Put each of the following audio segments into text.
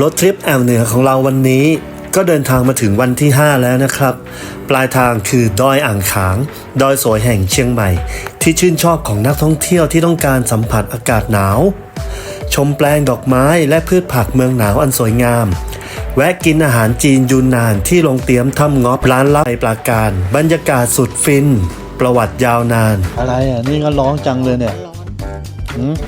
รถทริปแอวเหนือของเราวันนี้ ก็เดินทางมาถึงวันที่ 5 แล้วนะครับ ปลายทางคือดอยอ่างขาง ดอยสวยแห่งเชียงใหม่ ที่ชื่นชอบของนักท่องเที่ยวที่ต้องการสัมผัสอากาศหนาว ชมแปลงดอกไม้และพืชผักเมืองหนาวอันสวยงาม แวะกินอาหารจีนยูนนานที่โรงเตรียมถ้ำงอบร้านลับในปราการ บรรยากาศสุดฟิน ประวัติยาวนาน อะไรอะ นี่ก็ร้องจังเลยเนี่ย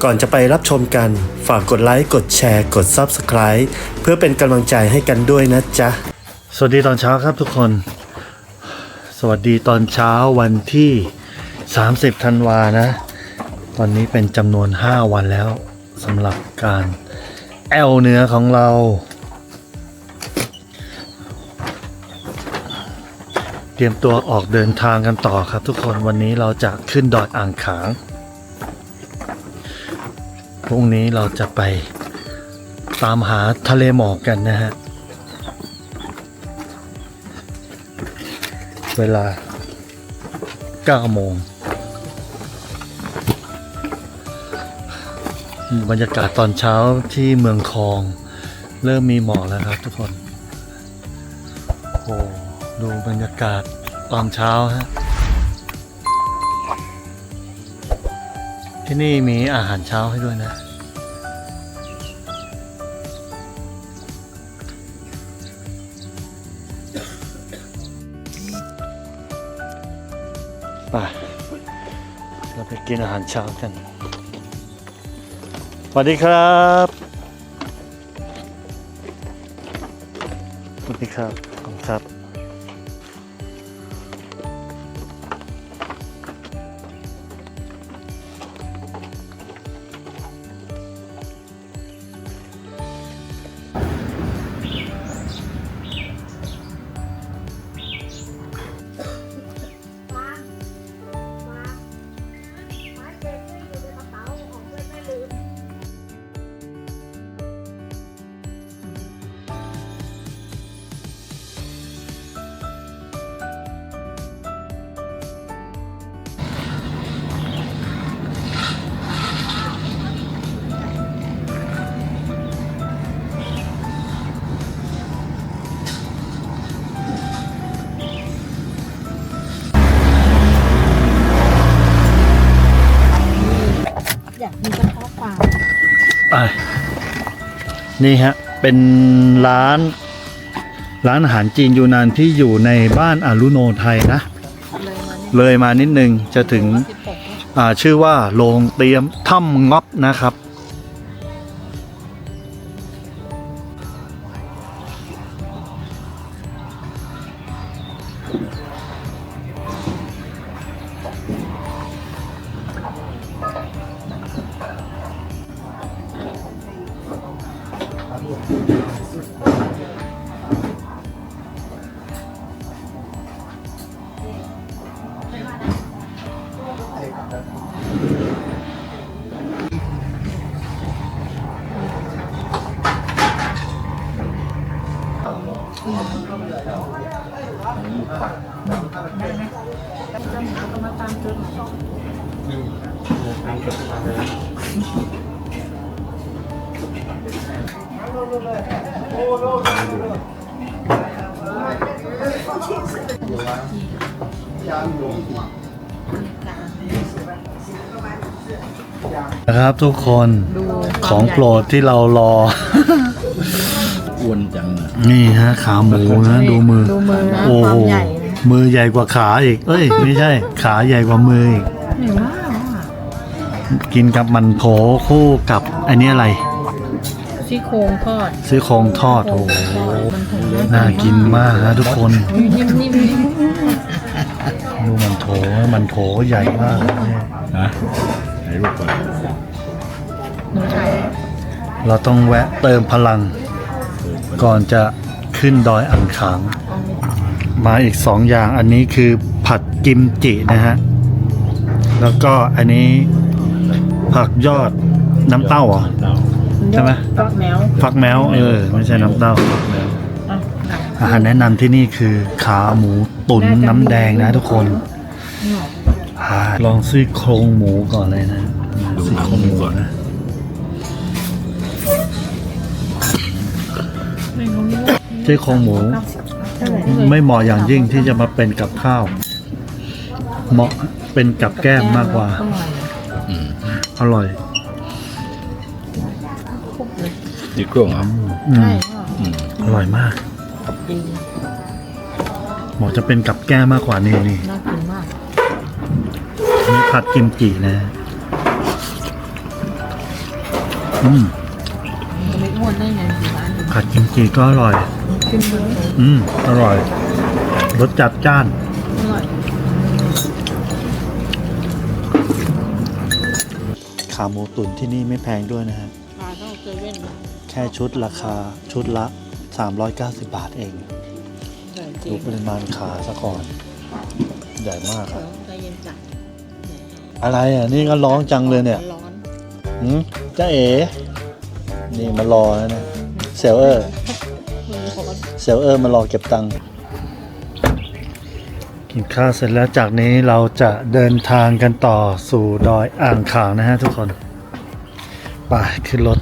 ก่อนจะไปรับชมกัน ฝากกดไลค์ กดแชร์ กด Subscribe เพื่อเป็นกำลังใจให้กันด้วยนะจ๊ะ สวัสดีตอนเช้าครับทุกคน สวัสดีตอนเช้าวันที่ 30ธันวานะ ตอนนี้เป็นจำนวน 5 วันแล้วสำหรับการแอลเนื้อของเรา เตรียมตัวออกเดินทางกันต่อครับทุกคนวันนี้เราจะขึ้นดอยอ่างขาง รุ่งนี้เราจะไปตามหาทะเลหมอกกันนะฮะ เวลา 9 โมง บรรยากาศตอนเช้าที่เมืองคลอง เริ่มมีหมอกแล้วครับทุกคน โอ้ดูบรรยากาศตอนเช้าฮะที่นี่มีอาหารเช้าให้ด้วยนะ กินอาหารเช้ากันสวัสดีครับสวัสดีครับขอบคุณครับ นี่ฮะ เป็นร้าน ร้านอาหารจีนยูนานที่อยู่ในบ้านอารุโนไทยนะ เลยมาเนี่ยเลยมานิดนึงจะถึงสิบหกเนี่ยอ่าชื่อว่าโรงเตรียมถ้ำงอบนะครับ ครับทุกคนของโปรดที่เรารอ อ้วนจังอะนี่ฮะ ขาหมูนะ ดูมือ ดูมือนะโอ้ควาโหมใหญ่นะมือใหญ่กว่าขาอีก เอ้ย ไม่ใช่ ขาใหญ่กว่ามืออีก เหนียวมากอะกินกับมันโถคู่กับ อันนี้อะไร ซี่โครงทอดซื้อโครงทอดโอ้โหมันคงน่ากินมากนะทุกคน นิ่มๆนิ่มดูมันโถมันโถใหญ่มากเนี่ยฮะไหนรูปก่อนหนูใช้ เราต้องแวะเติมพลัง ก่อนจะขึ้นดอยอ่างขาง มาอีกสองอย่างอันนี้คือผัดกิมจินะฮะ แล้วก็อันนี้ผักยอดน้ำเต้าเหรอเต้าใช่ไหมก็แมวผักแมวเออ ไม่ใช่น้ำเต้าอะอาหารแนะนำที่นี่คือขาหมูตุ๋นน้ำแดงนะทุกคนอ่าลองซี่โครงหมูก่อนเลยนะดูซี่หนังโครงหหมูมูก่อนนะ ซี่โครงหมู ไม่เหมาะอย่างยิ่งที่จะมาเป็นกับข้าว เหมาะเป็นกับแก้มมากกว่าอร่อยดีกว่าครับอืมใช่อร่อยมากจริงเหมาะจะเป็นกับแก้มมากกว่านี่นี่น่ากินมากนี่ผัดกิมจินะ อืมจะไม่อ้วนได้ไงดีร้านนี้ผัดกิมจิก็อร่อย ขึ้นเลยอืม อร่อย รสจัดจ้าน อร่อยขาหมูตุ๋นที่นี่ไม่แพงด้วยนะฮะพาเข้าเซเว่นแค่ชุดราคาชุดละ 390 บาทเอง ใส่จริดูงปริมาณขาซะก่อน ใหญ่มากครับใจเย็นจัดอะไรอะ นี่ก็ร้องจังเลยเนี่ยร้อนหืมจ้าเอ๋ นี่มารอแล้วนะเซลเออร์คุณปกติ เซลเออร์มารอเก็บตังค์กินข้าวเสร็จแล้วจากนี้เราจะเดินทางกันต่อสู่ดอยอ่างขางนะฮะทุกคน ไปขึ้นรถ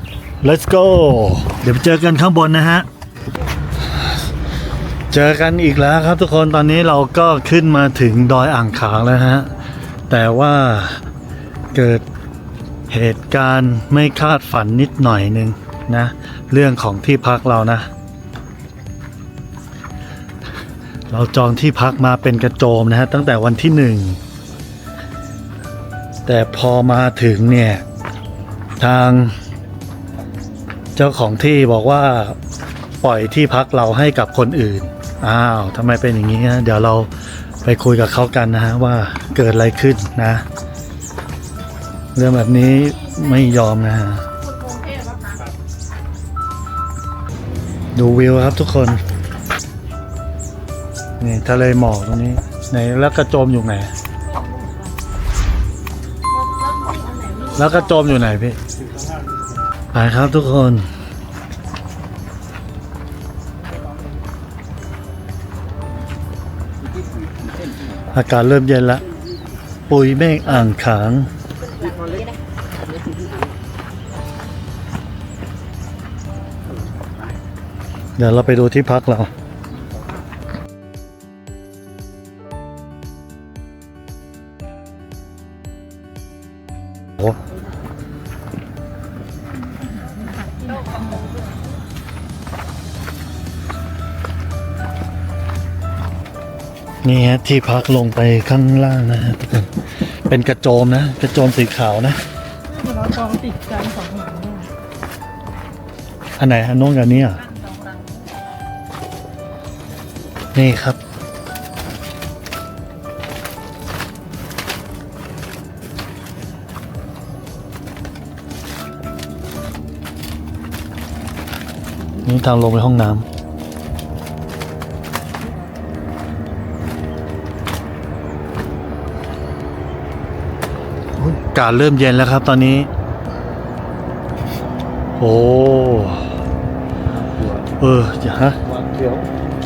let's go เดี๋ยวไปเจอกันข้างบนนะฮะ เจอกันอีกแล้วครับทุกคนตอนนี้เราก็ขึ้นมาถึงดอยอ่างขางแล้วฮะ แต่ว่าเกิดเหตุการณ์ไม่คาดฝันนิดหน่อยหนึงนะ เรื่องของที่พักเรานะ เราจองที่พักมาเป็นกระโจมนะฮะตั้งแต่วันที่หนึ่งแต่พอมาถึงเนี่ย ทางเจ้าของที่บอกว่าปล่อยที่พักเราให้กับคนอื่น อ้าวทำไมเป็นอย่างนี้นะเดี๋ยวเราไปคุยกับเขากันนะฮะว่าเกิดอะไรขึ้นนะ เรื่องแบบนี้ไม่ยอมนะฮะดูวิวครับทุกคน นี่ทะเลหมอกตรงนี้ไหนแล้วกระโจมอยู่ไหน แล้วกระโจมอยู่ไหนพี่ไปครับทุกคนอากาศเริ่มเย็นละ ปุยเมฆอ่างขาง เดี๋ยวเราไปดูที่พักเรา นี่ฮะที่พักลงไปข้างล่างนะฮะทุกคนเป็นกระโจมนะ กระโจมสีขาวนะเราจองติดกันสองหลังเนี่ยอันไหนอันโน้นกับอันนี้อะนี่ครับ นี่ทางลงไปห้องน้ำากาศเริ่มเย็นแล้วครับตอนนี้ โอ้เอออย่าฮะวันเดียว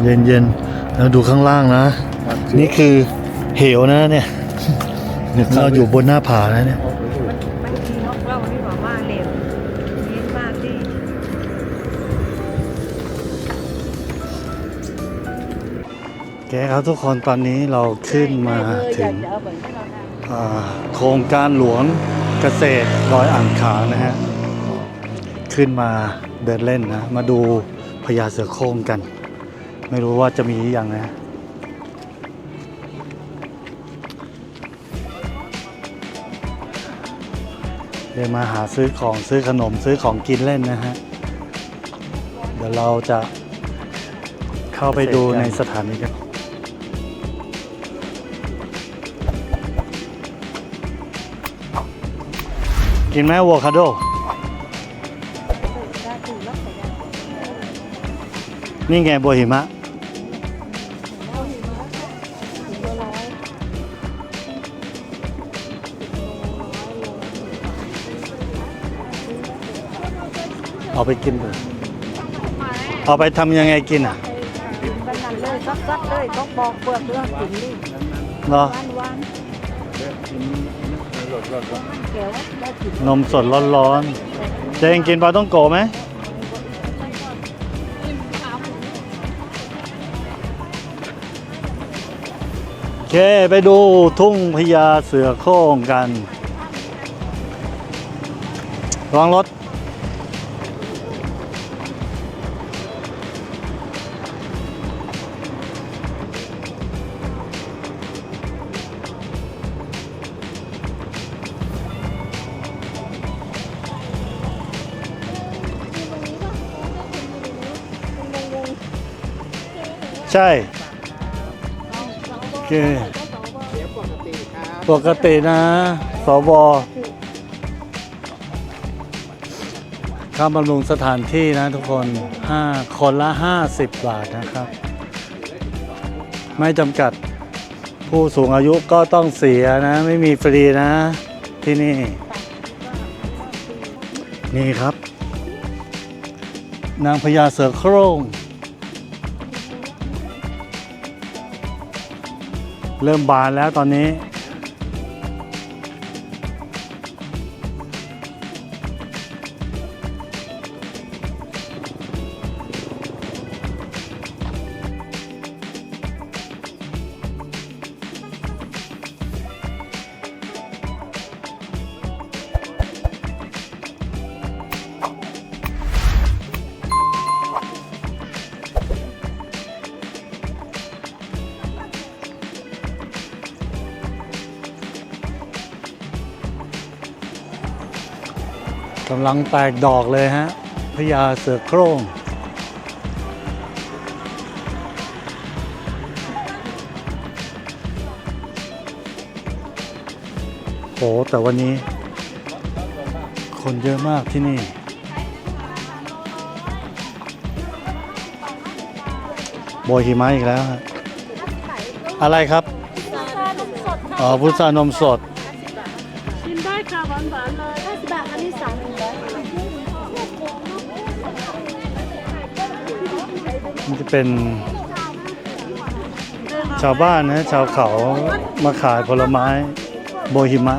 เย็นเย็นๆแล้วดูข้างล่างนะวันเดียวนี่คือเหวนะเนี่ยเราอยู่บนหน้าผานะเนี่ยมันมีนกเล่าที่บอกว่าเหลวยิ้มมากที่แกครับทุกคนตอนนี้เราขึ้นมาถึงอ่า โครงการหลวงเกษตรรอยอ่างขางนะฮะ ขึ้นมาเดินเล่นนะ มาดูพญาเสือโคร่งกัน ไม่รู้ว่าจะมีหรือยังนะเดินมาหาซื้อของซื้อขนมซื้อของกินเล่นนะฮะ เดี๋ยวเราจะเข้าไปดูในสถานีกัน กินไหมอะโวคาโด นี่ไงบัวหิมะ เอาไปกินเลยเอาไปทำยังไงกินอะกินกันนั่นเลยซักๆเลยต้องบอกเปลือกเรื่องกินนี่เหรอหวานหวานๆเกี่ยวได้กิน นมสดร้อนๆเจงกินปลาต้องโกะไหมโอเค ไปดูทุ่งพญาเสือโคร่งกันระวังรถ ใช่โอเคปกตินะสวค่าบำรุงสถานที่นะทุกคนห้าคนละ 50 บาทนะครับ ไม่จำกัดผู้สูงอายุก็ต้องเสียนะ ไม่มีฟรีนะ ที่นี่ นี่ครับ นางพญาเสือโคร่ง เริ่มบานแล้วตอนนี้ กำลังแตกดอกเลยฮะพญาเสือโคร่งโหแต่วันนี้ คนเยอะมากที่นี่ โบยหิมะอีกแล้วฮะอะไรครับ อ๋อพุทรานมสด เป็นชาวบ้านนะชาวเขามาขายผลไม้โบหิมะ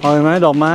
เอาไหมดอกไม้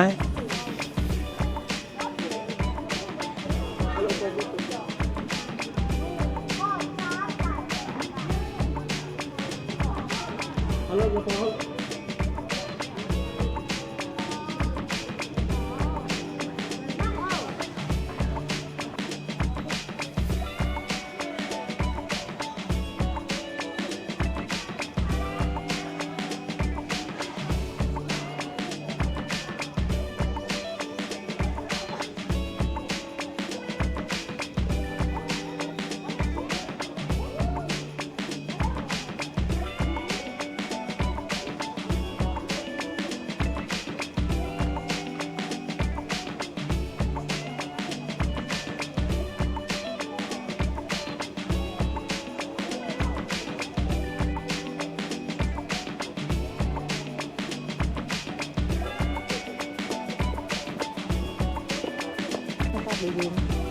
ไ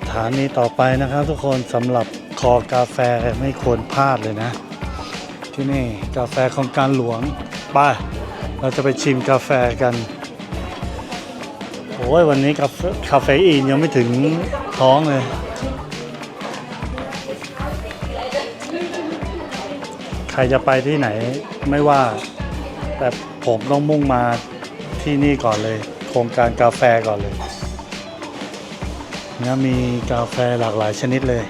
สถานีต่อไปนะครับทุกคนสำหรับคอกาแฟไม่ควรพลาดเลยนะ ที่นี่กาแฟของการหลวงไปเราจะไปชิมกาแฟกันโอ้ยวันนี้กาแฟคาเฟอีนยังไม่ถึงท้องเลยใครจะไปที่ไหนไม่ว่า แต่ ผมต้องมุ่งมาที่นี่ก่อนเลย โครงการกาแฟก่อนเลยเนี่ยมีกาแฟหลากหลายชนิดเลย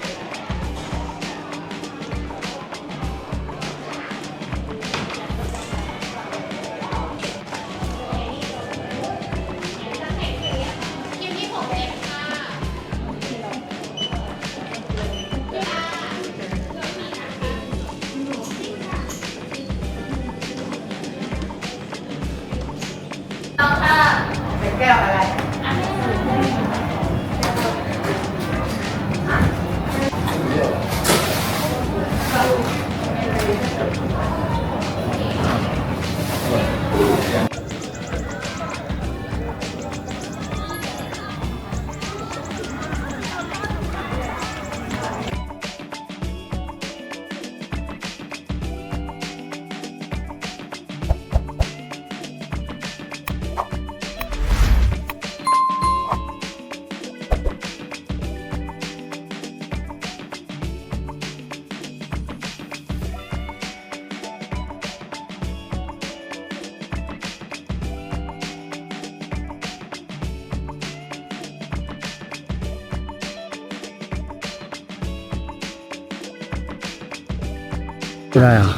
ไม่ได้เหรอ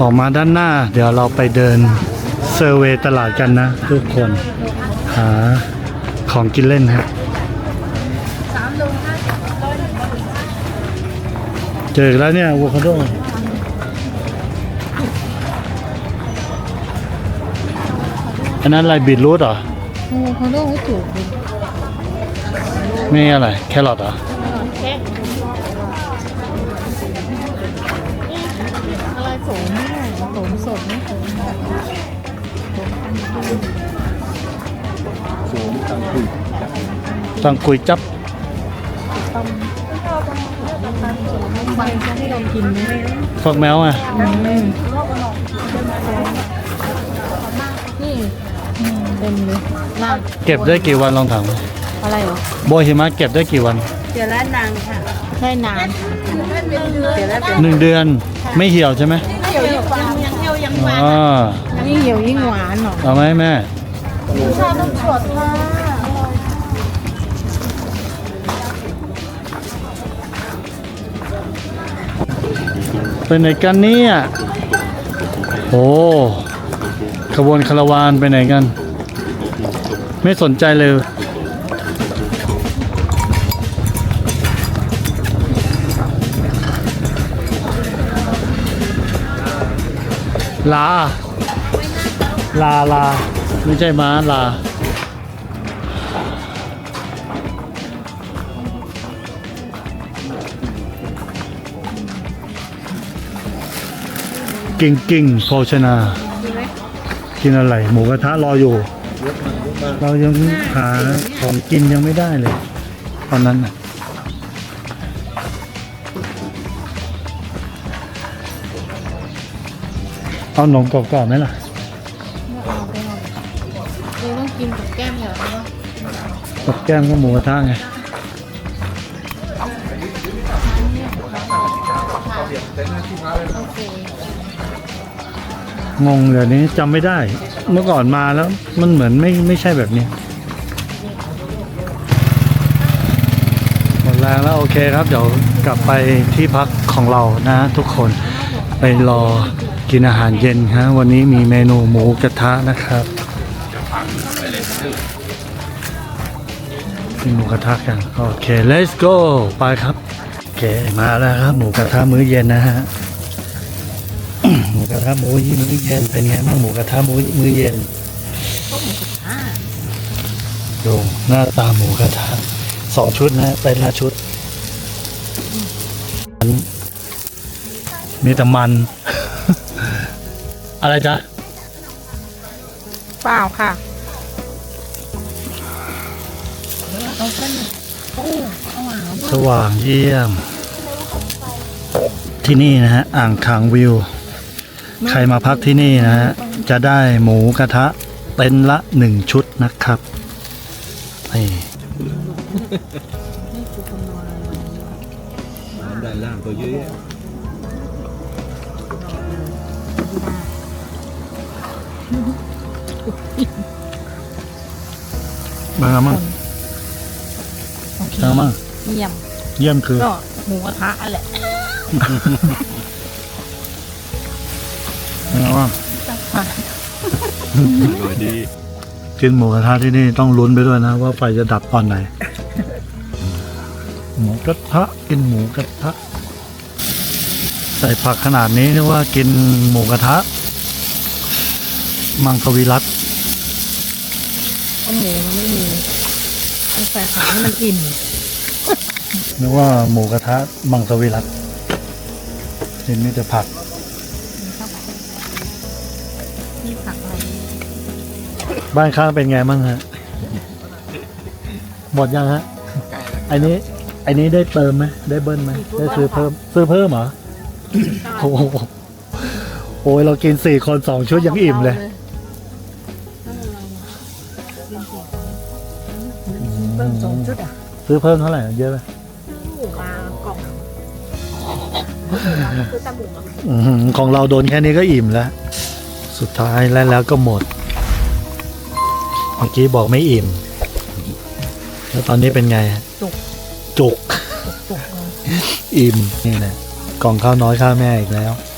ออกมาด้านหน้า เดี๋ยวเราไปเดินเซอร์เวย์ตลาดกันนะ ทุกคนหาของกินเล่นฮะเจออีกแล้วเนี่ยอะโวคาโดอันนั้นอะไรบีทรูทเหรอโอ้เขาต้องถูกดิไม่อะไร แครอทเหรอ ตังกุยจับใบที่เรากินไหมฟักแมวอะนี่เต็มเลยล่างเก็บได้กี่วันลองถามอะไรเหรอโบหิมะเก็บได้กี่วันใช่นานหนึ่งเดือนไม่เหี่ยวใช่ไหมเหี่ยวยิ่งหวานยังเหี่ยวยังอ๋อยิ่งเหี่ยวยิ่งหวานหรอเอาไหมแม่ชาต้องสดค่ะ ไปไหนกันเนี่ยโอ้ขบวนคาราวานไปไหนกัน ไม่สนใจเลย ลา ลาลา ไม่ใช่ม้าลา กิ่งกิ่งโภชนา กินอะไร หมูกระทะรออยู่ เรายังหาของกินยังไม่ได้เลย ตอนนั้นน่ะเอาหนมกรอบๆไหมล่ะเอาไปเอาเออต้องกินกับแก้มเหรอกับแก้มก็หมูกระทะไง งงเดี๋ยวนี้จำไม่ได้ เมื่อก่อนมาแล้ว มันเหมือนไม่ไม่ใช่แบบนี้หมดแรงแล้วโอเคครับ เดี๋ยวกลับไปที่พักของเรานะทุกคนไปรอกินอาหารเย็นฮะวันนี้มีเมนูหมูกระทะนะครับกินหมูกระทะกันโอเค let's go ไปครับโอเคมาแล้วครับ หมูกระทะมื้อเย็นนะฮะ ระทะหมูยี่มื้อเย็นเป็นไงบ้างหมูกระทะหมูมื้อเย็นดูหน้าตาหมูกระทะสองชุดนะเป็นละชุดมันมีแต่มัน อะไรจ๊ะเปล่าค่ะสว่างเยี่ยม ที่นี่นะฮะ อ่างขางวิว ใครมาพักที่นี่นะฮะจะได้หมูกระทะเต็นท์ละหนึ่งชุดนะครับนี่ด้านล่างก็เยอะแยะมามั่งมามั่งเยี่ยม เยี่ยมคือ ก็หมูกระทะแหละ มามั่งอร่อยดีกินหมูกระทะที่นี่ต้องลุ้นไปด้วยนะ ว่าไฟจะดับตอนไหน หมูกระทะกินหมูกระทะใส่ผักขนาดนี้นึกว่ากินหมูกระทะ มังควิรัตเพราะหมูมันไม่มีต้องใส่ผักให้มันอิ่มนึกว่าหมูกระทะมังสวิรัตเห็นมีแต่ผัก บ้านข้างเป็นไงบ้างฮะ หมดยังฮะไอ้นี้ไอ้นี้ได้เติมไหมได้เบิ้ลไหมได้ซื้อเพิ่ม ซื้อเพิ่มเหรอ โอ้โหโอ้ยเรากินสี่คนสองชุดยังอิ่มเลย เพิ่มสองชุดอะซื้อเพิ่มเท่าไหร่เยอะไหมหมูมากล่องคือตะหมูอะอื้อหือของเราโดนแค่นี้ก็อิ่มแล้ว สุดท้ายแล้วแล้วก็หมด เมื่อกี้บอกไม่อิ่ม แล้วตอนนี้เป็นไงฮะจุก จุก จุกเลยอิ่ม นี่แหละกล่องข้าวน้อยข้าวแม่อีกแล้วอ